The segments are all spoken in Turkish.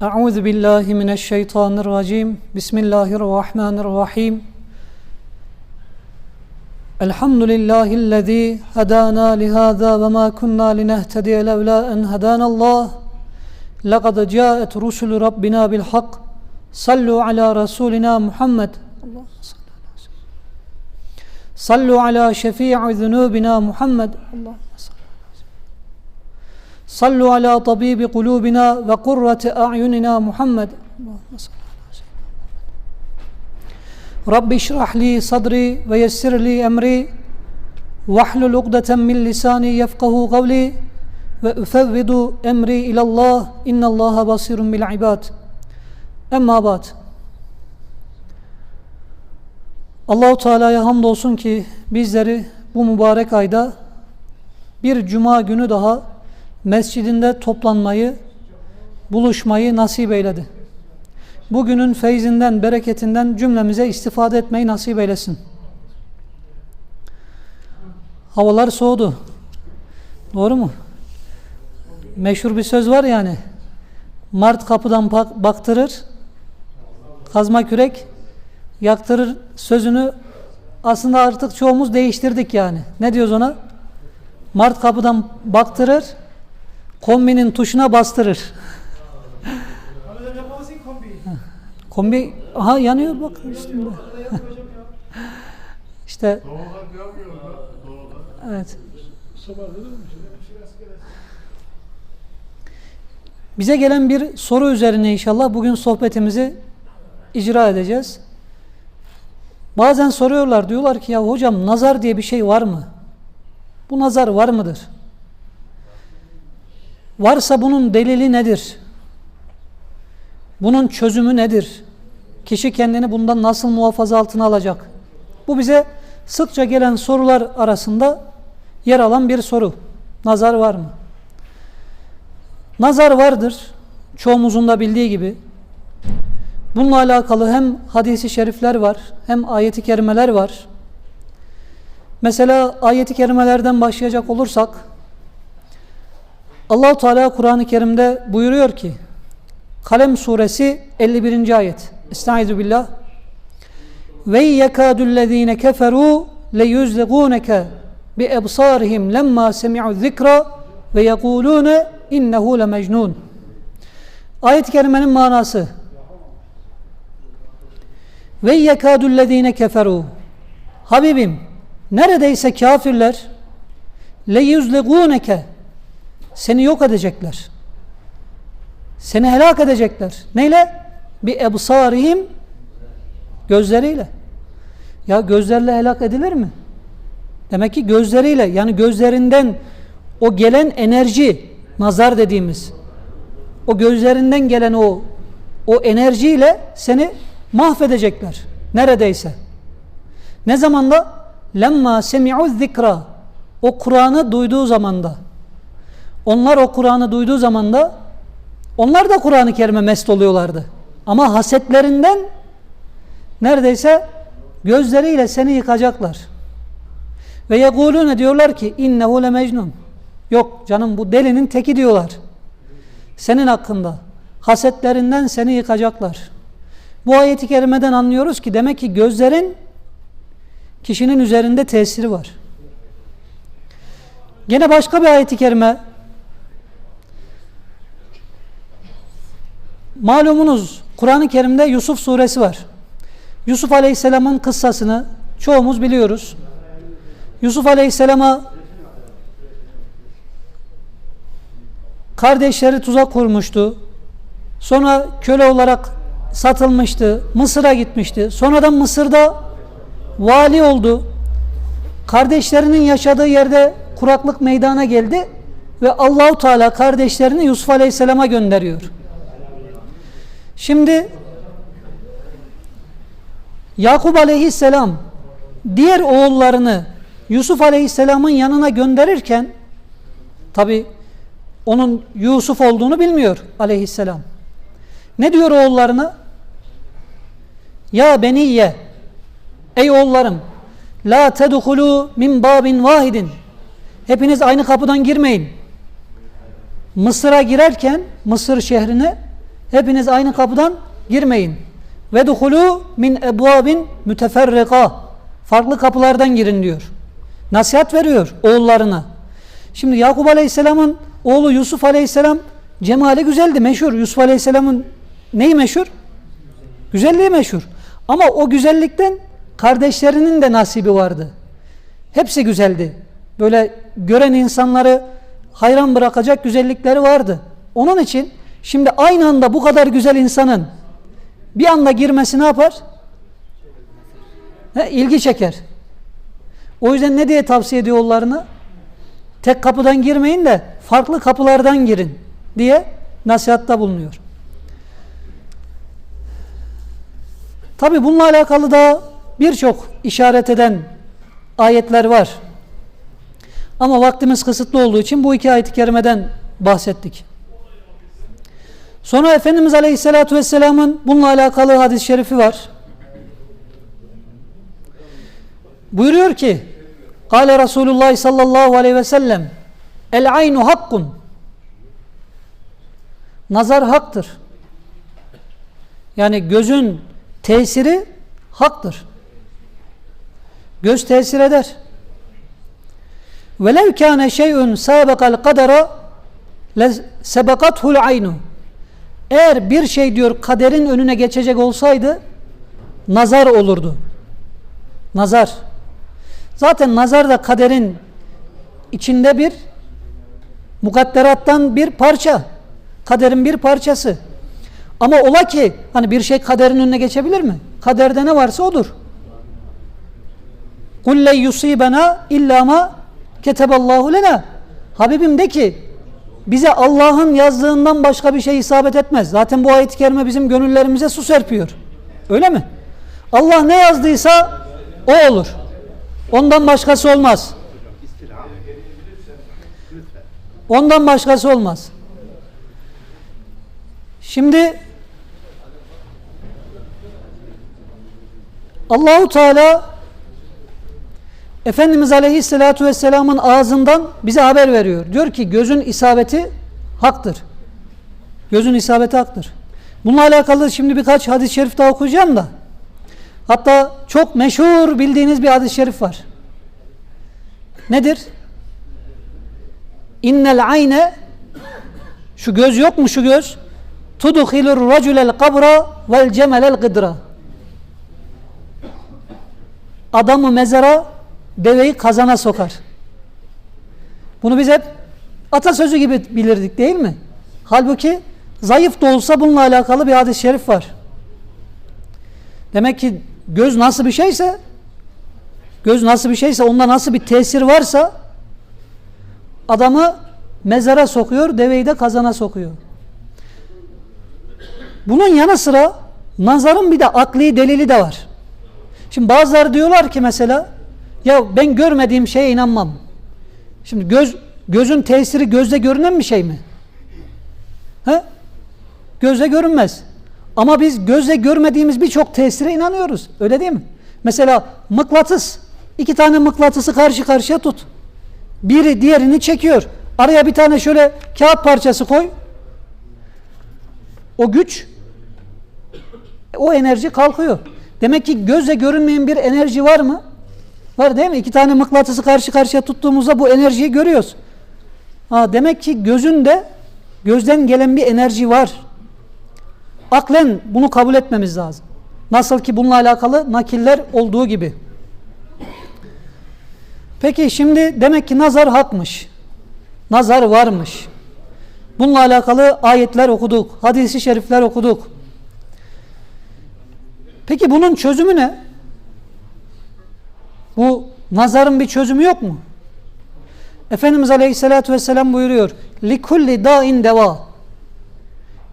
Euzu billahi mineşşeytanirracim. Bismillahirrahmanirrahim. Elhamdülillahi'llezî hedâna lihâzâ ve mâ kunnâ linehtediye levlâ en hedânallâh. Laqad câet rusulü rabbina bil hak. Sallu ala rasulina Muhammed. Sallu ala şefî'i zunûbina Muhammed. Allahümme. Sallu ala tabibi kulubina ve kurrati a'yunina Muhammed. Rabbi işrah li sadri ve yessir li emri vahlul ugdeten min lisani yefkahu gavli ve üfevvidu emri ilallah innallaha basirun bil ibad. Emma ba'd. Allahu Teala'ya hamdolsun ki bizleri bu mübarek ayda bir cuma günü daha mescidinde toplanmayı, buluşmayı nasip eyledi. Bugünün feyzinden, bereketinden cümlemize istifade etmeyi nasip eylesin. Havalar soğudu. Doğru mu? Meşhur bir söz var yani. Mart kapıdan bak- baktırır, kazma kürek yaktırır sözünü aslında artık çoğumuz değiştirdik yani. Ne diyoruz ona? Mart kapıdan baktırır, kombinin tuşuna bastırır. Kombi. Aha yanıyor bak üstünde. İşte evet. Bize gelen bir soru üzerine inşallah bugün sohbetimizi icra edeceğiz. Bazen soruyorlar diyorlar ki ya hocam nazar diye bir şey var mı? Bu nazar var mıdır? Varsa bunun delili nedir? Bunun çözümü nedir? Kişi kendini bundan nasıl muhafaza altına alacak? Bu bize sıkça gelen sorular arasında yer alan bir soru. Nazar var mı? Nazar vardır. Çoğumuzun da bildiği gibi. Bununla alakalı hem hadisi şerifler var, hem ayeti kerimeler var. Mesela ayeti kerimelerden başlayacak olursak Allahu Teala Kur'an-ı Kerim'de buyuruyor ki Kalem suresi 51. ayet. Estaizu billah. Ve yekâdullezîne keferû leyuzlegûneke bi ebsârihim lemma semi'u zikra ve yekulûne innehu lemecnun. Ayet-i kerimenin manası ve yekâdullezîne keferû Habibim neredeyse kafirler leyuzlegûneke seni yok edecekler. Seni helak edecekler. Neyle? Bir ebsarihim gözleriyle. Ya gözlerle helak edilir mi? Demek ki gözleriyle yani gözlerinden o gelen enerji nazar dediğimiz o gözlerinden gelen o o enerjiyle seni mahvedecekler. Neredeyse. Ne zamanda? Lemma semi'u zikra. O Kur'an'ı duyduğu zamanda. Onlar o Kur'an'ı duyduğu zamanda onlar da Kur'an-ı Kerim'e mest oluyorlardı. Ama hasetlerinden neredeyse gözleriyle seni yıkacaklar. Ve yekulune diyorlar ki innehu le mecnun. Yok canım bu delinin teki diyorlar. Senin hakkında. Hasetlerinden seni yıkacaklar. Bu ayeti kerimeden anlıyoruz ki demek ki gözlerin kişinin üzerinde tesiri var. Gene başka bir ayeti kerime Malumunuz Kur'an-ı Kerim'de Yusuf suresi var. Yusuf Aleyhisselam'ın kıssasını çoğumuz biliyoruz. Yusuf Aleyhisselam'a kardeşleri tuzak kurmuştu. Sonra köle olarak satılmıştı. Mısır'a gitmişti. Sonradan Mısır'da vali oldu. Kardeşlerinin yaşadığı yerde kuraklık meydana geldi ve Allahu Teala kardeşlerini Yusuf Aleyhisselam'a gönderiyor. Şimdi Yakup Aleyhisselam diğer oğullarını Yusuf Aleyhisselam'ın yanına gönderirken tabi onun Yusuf olduğunu bilmiyor Aleyhisselam. Ne diyor oğullarına? Ya beniyye ey oğullarım la tedhulu min babin vahidin hepiniz aynı kapıdan girmeyin. Mısır'a girerken Mısır şehrine Hepiniz aynı kapıdan girmeyin. Ve duhulu min ebvabin müteferrika. Farklı kapılardan girin diyor. Nasihat veriyor oğullarına. Şimdi Yakup Aleyhisselam'ın oğlu Yusuf Aleyhisselam cemali güzeldi, meşhur. Yusuf Aleyhisselam'ın neyi meşhur? Güzelliği meşhur. Ama o güzellikten kardeşlerinin de nasibi vardı. Hepsi güzeldi. Böyle gören insanları hayran bırakacak güzellikleri vardı. Onun için şimdi aynı anda bu kadar güzel insanın bir anda girmesi ne yapar? He, ilgi çeker. O yüzden ne diye tavsiye ediyor oğullarına? Tek kapıdan girmeyin de farklı kapılardan girin diye nasihatta bulunuyor. Tabi bununla alakalı da birçok işaret eden ayetler var. Ama vaktimiz kısıtlı olduğu için bu iki ayet-i kerimeden bahsettik. Sonra Efendimiz Aleyhisselatü Vesselam'ın bununla alakalı hadis-i şerifi var. Buyuruyor ki Kale Resulullah sallallahu aleyhi ve sellem El aynu hakkun Nazar haktır. Yani gözün tesiri haktır. Göz tesir eder. Velev kâne şey'ün sâbekal kadera sebekathul aynu eğer bir şey diyor kaderin önüne geçecek olsaydı nazar olurdu. Nazar. Zaten nazar da kaderin içinde bir mukadderattan bir parça. Kaderin bir parçası. Ama ola ki hani bir şey kaderin önüne geçebilir mi? Kaderde ne varsa odur. Kulle yusibena illa ma keteballahu lena. Habibim de ki bize Allah'ın yazdığından başka bir şey isabet etmez. Zaten bu ayet-i kerime bizim gönüllerimize su serpiyor. Öyle mi? Allah ne yazdıysa o olur. Ondan başkası olmaz. Ondan başkası olmaz. Şimdi Allahu Teala Efendimiz Aleyhisselatü Vesselam'ın ağzından bize haber veriyor. Diyor ki gözün isabeti haktır. Gözün isabeti haktır. Bununla alakalı şimdi birkaç hadis-i şerif daha okuyacağım da. Hatta çok meşhur bildiğiniz bir hadis-i şerif var. Nedir? İnnel ayne şu göz yok mu şu göz? Tudkhilur raculel kabra vel cemelel gıdra. Adamı mezara deveyi kazana sokar. Bunu biz hep atasözü gibi bilirdik değil mi? Halbuki zayıf da olsa bununla alakalı bir hadis-i şerif var. Demek ki göz nasıl bir şeyse göz nasıl bir şeyse onda nasıl bir tesir varsa adamı mezara sokuyor, deveyi de kazana sokuyor. Bunun yanı sıra nazarın bir de akli delili de var. Şimdi bazıları diyorlar ki mesela ya ben görmediğim şeye inanmam. Şimdi göz gözün tesiri gözle görünen bir şey mi? He? Gözle görünmez. Ama biz gözle görmediğimiz birçok tesire inanıyoruz. Öyle değil mi? Mesela mıknatıs. iki tane mıknatısı karşı karşıya tut. Biri diğerini çekiyor. Araya bir tane şöyle kağıt parçası koy. O güç o enerji kalkıyor. Demek ki gözle görünmeyen bir enerji var mı? Var değil mi? İki tane mıknatısı karşı karşıya tuttuğumuzda bu enerjiyi görüyoruz. Ha, demek ki gözünde gözden gelen bir enerji var. Aklen bunu kabul etmemiz lazım. Nasıl ki bununla alakalı nakiller olduğu gibi. Peki şimdi demek ki nazar hakmış. Nazar varmış. Bununla alakalı ayetler okuduk. Hadisi şerifler okuduk. Peki bunun çözümü ne? Bu nazarın bir çözümü yok mu? Efendimiz Aleyhisselatü Vesselam buyuruyor. Likulli da'in deva.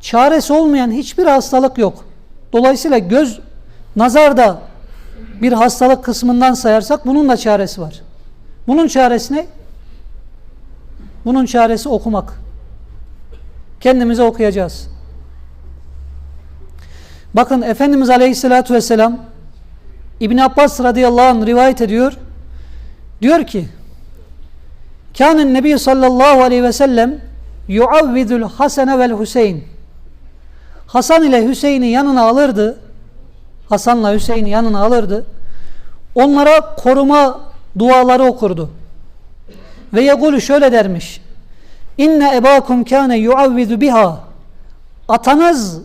Çaresi olmayan hiçbir hastalık yok. Dolayısıyla göz, nazar da bir hastalık kısmından sayarsak bunun da çaresi var. Bunun çaresi ne? Bunun çaresi okumak. Kendimize okuyacağız. Bakın Efendimiz Aleyhisselatü Vesselam İbn Abbas radıyallahu anh rivayet ediyor. Diyor ki Kânen Nebi sallallahu aleyhi ve sellem yuavvidul Hasene vel Hüseyin Hasan ile Hüseyin'i yanına alırdı. Hasan'la Hüseyin'i yanına alırdı. Onlara koruma duaları okurdu. Ve yegulu şöyle dermiş. İnne ebakum kâne yuavvizu biha. Atanız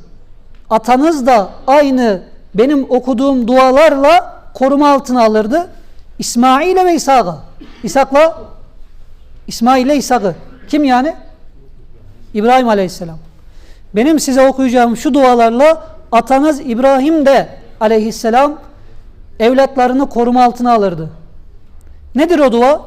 atanız da aynı benim okuduğum dualarla koruma altına alırdı. İsmail'e ve İshak'a. İshak'la İsmail'e İshak'ı. Kim yani? İbrahim Aleyhisselam. Benim size okuyacağım şu dualarla atanız İbrahim de aleyhisselam evlatlarını koruma altına alırdı. Nedir o dua?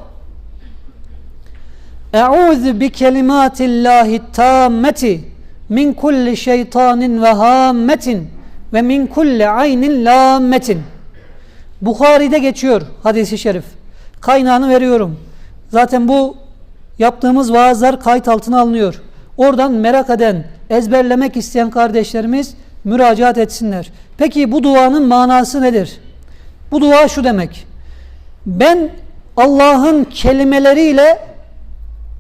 Eûzu bi kelimatillahi tammeti min kulli şeytanin ve hammetin ve min kulli aynin lammetin. Bukhari'de geçiyor hadisi şerif. Kaynağını veriyorum. Zaten bu yaptığımız vaazlar kayıt altına alınıyor. Oradan merak eden, ezberlemek isteyen kardeşlerimiz müracaat etsinler. Peki bu duanın manası nedir? Bu dua şu demek. Ben Allah'ın kelimeleriyle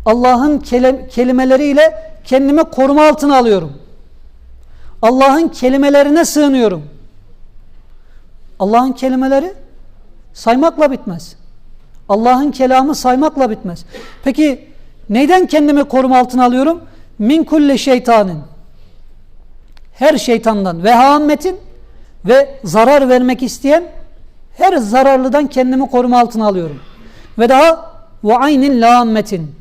Allah'ın kelimeleriyle kendimi koruma altına alıyorum. Allah'ın kelimelerine sığınıyorum. Allah'ın kelimeleri saymakla bitmez. Allah'ın kelamı saymakla bitmez. Peki neyden kendimi koruma altına alıyorum? Min kulli şeytanın. Her şeytandan ve hammetin ve zarar vermek isteyen her zararlıdan kendimi koruma altına alıyorum. Ve daha ve aynin lammetin.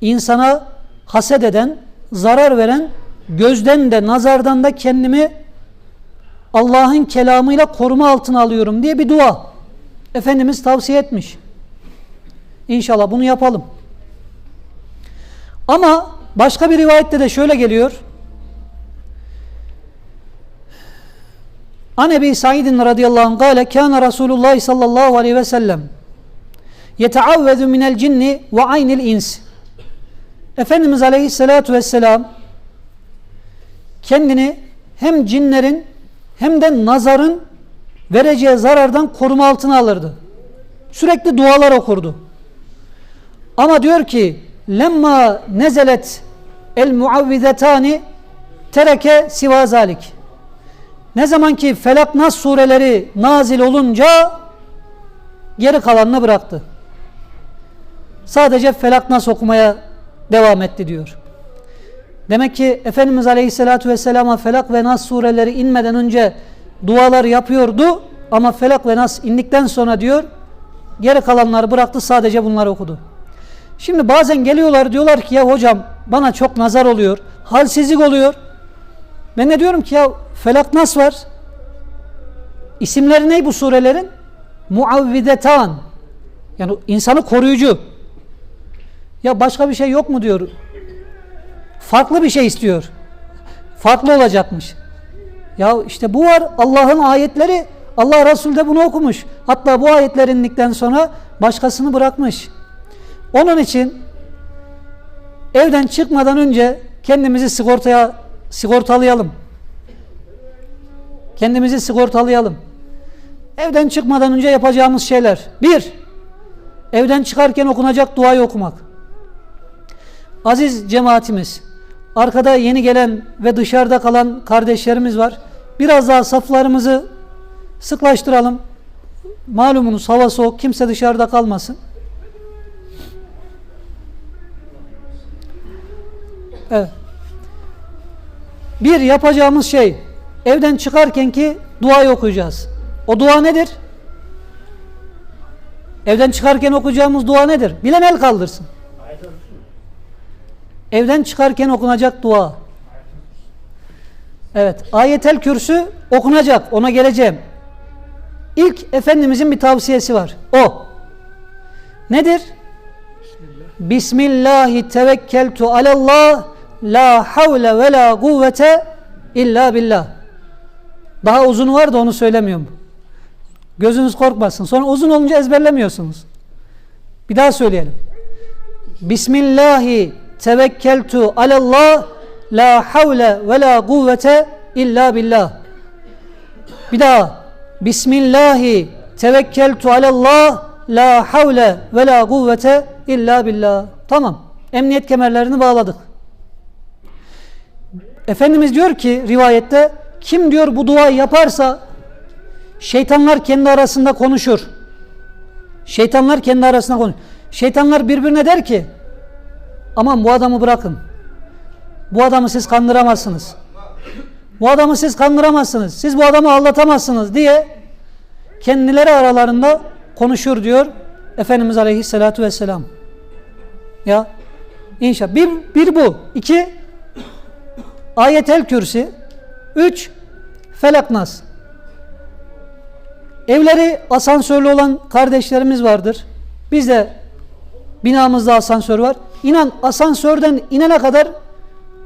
İnsana haset eden, zarar veren gözden de nazardan da kendimi Allah'ın kelamıyla koruma altına alıyorum diye bir dua. Efendimiz tavsiye etmiş. İnşallah bunu yapalım. Ama başka bir rivayette de şöyle geliyor. An Sa'idin radıyallahu anh gale kâne Resulullah sallallahu aleyhi ve sellem yeteavvezu minel cinni ve aynil ins. Efendimiz aleyhissalatu vesselam kendini hem cinlerin hem de nazarın vereceği zarardan koruma altına alırdı. Sürekli dualar okurdu. Ama diyor ki lemma nezelet el muavvizetani tereke siva zalik. Ne zaman ki Felak Nas sureleri nazil olunca geri kalanını bıraktı. Sadece Felak Nas okumaya devam etti diyor. Demek ki Efendimiz Aleyhisselatü Vesselam'a Felak ve Nas sureleri inmeden önce dualar yapıyordu ama Felak ve Nas indikten sonra diyor geri kalanları bıraktı sadece bunları okudu. Şimdi bazen geliyorlar diyorlar ki ya hocam bana çok nazar oluyor, halsizlik oluyor. Ben ne diyorum ki ya Felak Nas var. İsimleri ne bu surelerin? Muavvidetan. Yani insanı koruyucu. Ya başka bir şey yok mu diyor. Farklı bir şey istiyor. Farklı olacakmış. Ya işte bu var Allah'ın ayetleri. Allah Resulü de bunu okumuş. Hatta bu ayetler indikten sonra başkasını bırakmış. Onun için evden çıkmadan önce kendimizi sigortaya sigortalayalım. Kendimizi sigortalayalım. Evden çıkmadan önce yapacağımız şeyler. Bir, evden çıkarken okunacak duayı okumak. Aziz cemaatimiz, arkada yeni gelen ve dışarıda kalan kardeşlerimiz var. Biraz daha saflarımızı sıklaştıralım. Malumunuz hava soğuk, kimse dışarıda kalmasın. Evet. Bir yapacağımız şey evden çıkarken ki duayı okuyacağız. O dua nedir? Evden çıkarken okuyacağımız dua nedir? Bilen el kaldırsın. Evden çıkarken okunacak dua. Evet, ayetel kürsü okunacak. Ona geleceğim. İlk Efendimizin bir tavsiyesi var. O. Nedir? Bismillahi tevekkeltu alallah la havle ve la kuvvete illa billah. Daha uzun var da onu söylemiyorum. Gözünüz korkmasın. Sonra uzun olunca ezberlemiyorsunuz. Bir daha söyleyelim. Bismillahi tevekkeltu alallah la havle ve la kuvvete illa billah. Bir daha. Bismillahi tevekkeltu alallah la havle ve la kuvvete illa billah. Tamam. Emniyet kemerlerini bağladık. Efendimiz diyor ki rivayette kim diyor bu duayı yaparsa şeytanlar kendi arasında konuşur. Şeytanlar kendi arasında konuşur. Şeytanlar birbirine der ki aman bu adamı bırakın. Bu adamı siz kandıramazsınız. Bu adamı siz kandıramazsınız. Siz bu adamı aldatamazsınız diye kendileri aralarında konuşur diyor Efendimiz Aleyhisselatü Vesselam. Ya inşallah. Bir, bir bu. İki ayetel kürsi. Üç felak nas. Evleri asansörlü olan kardeşlerimiz vardır. Bizde binamızda asansör var. İnan asansörden inene kadar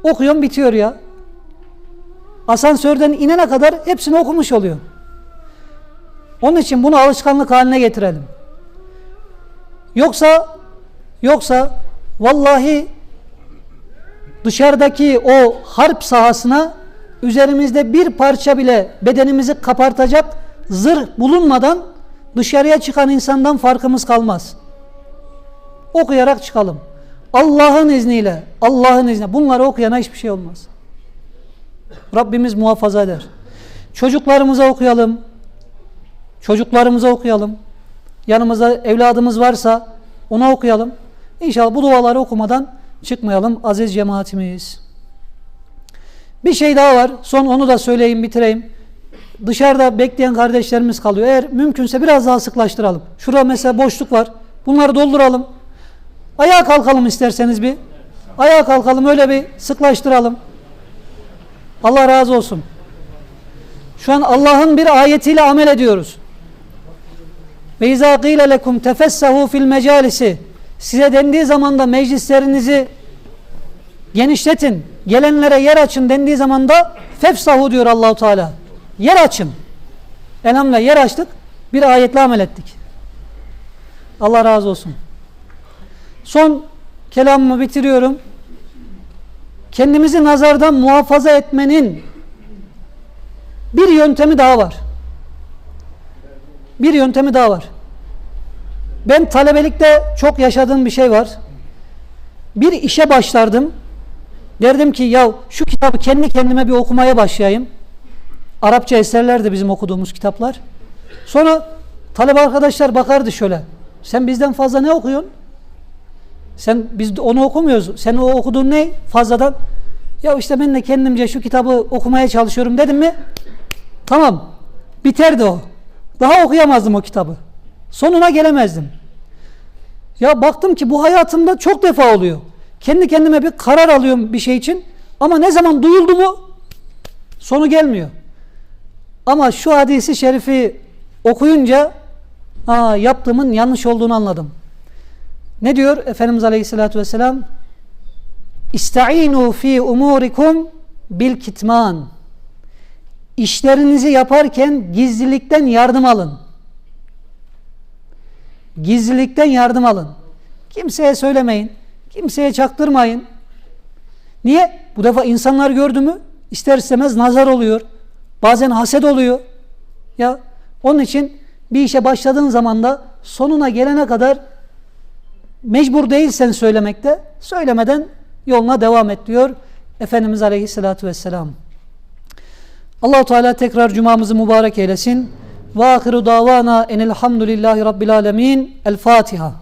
okuyorum bitiyor ya. Asansörden inene kadar hepsini okumuş oluyor. Onun için bunu alışkanlık haline getirelim. Yoksa yoksa vallahi dışarıdaki o harp sahasına üzerimizde bir parça bile bedenimizi kapartacak zırh bulunmadan dışarıya çıkan insandan farkımız kalmaz. Okuyarak çıkalım. Allah'ın izniyle, Allah'ın izniyle bunları okuyana hiçbir şey olmaz. Rabbimiz muhafaza eder. Çocuklarımıza okuyalım. Çocuklarımıza okuyalım. Yanımızda evladımız varsa ona okuyalım. İnşallah bu duaları okumadan çıkmayalım aziz cemaatimiz. Bir şey daha var. Son onu da söyleyeyim bitireyim. Dışarıda bekleyen kardeşlerimiz kalıyor. Eğer mümkünse biraz daha sıklaştıralım. Şurada mesela boşluk var. Bunları dolduralım. Ayağa kalkalım isterseniz bir. Ayağa kalkalım öyle bir sıklaştıralım. Allah razı olsun. Şu an Allah'ın bir ayetiyle amel ediyoruz. Ve izâ qîle lekum tefessahu fil mecalisi. Size dendiği zaman da meclislerinizi genişletin. Gelenlere yer açın dendiği zaman da fefsahu diyor Allahu Teala. Yer açın. Elhamdülillah yer açtık. Bir ayetle amel ettik. Allah razı olsun. Son kelamımı bitiriyorum. Kendimizi nazardan muhafaza etmenin bir yöntemi daha var. Bir yöntemi daha var. Ben talebelikte çok yaşadığım bir şey var. Bir işe başlardım. Derdim ki ya şu kitabı kendi kendime bir okumaya başlayayım. Arapça eserler de bizim okuduğumuz kitaplar. Sonra talebe arkadaşlar bakardı şöyle. Sen bizden fazla ne okuyorsun? Sen biz onu okumuyoruz. Sen o okuduğun ne? Fazladan. Ya işte ben de kendimce şu kitabı okumaya çalışıyorum dedim mi? Tamam. Biterdi o. Daha okuyamazdım o kitabı. Sonuna gelemezdim. Ya baktım ki bu hayatımda çok defa oluyor. Kendi kendime bir karar alıyorum bir şey için. Ama ne zaman duyuldu mu sonu gelmiyor. Ama şu hadisi şerifi okuyunca aa, yaptığımın yanlış olduğunu anladım. Ne diyor Efendimiz Aleyhisselatü Vesselam? İsta'inu fi umurikum bil kitman. İşlerinizi yaparken gizlilikten yardım alın. Gizlilikten yardım alın. Kimseye söylemeyin. Kimseye çaktırmayın. Niye? Bu defa insanlar gördü mü ister istemez nazar oluyor. Bazen haset oluyor. Ya onun için bir işe başladığın zaman da sonuna gelene kadar mecbur değilsen söylemekte, söylemeden yoluna devam et diyor Efendimiz Aleyhisselatü Vesselam. Allahu Teala tekrar cumamızı mübarek eylesin. Ve ahiru davana enelhamdülillahi rabbil alemin. El Fatiha.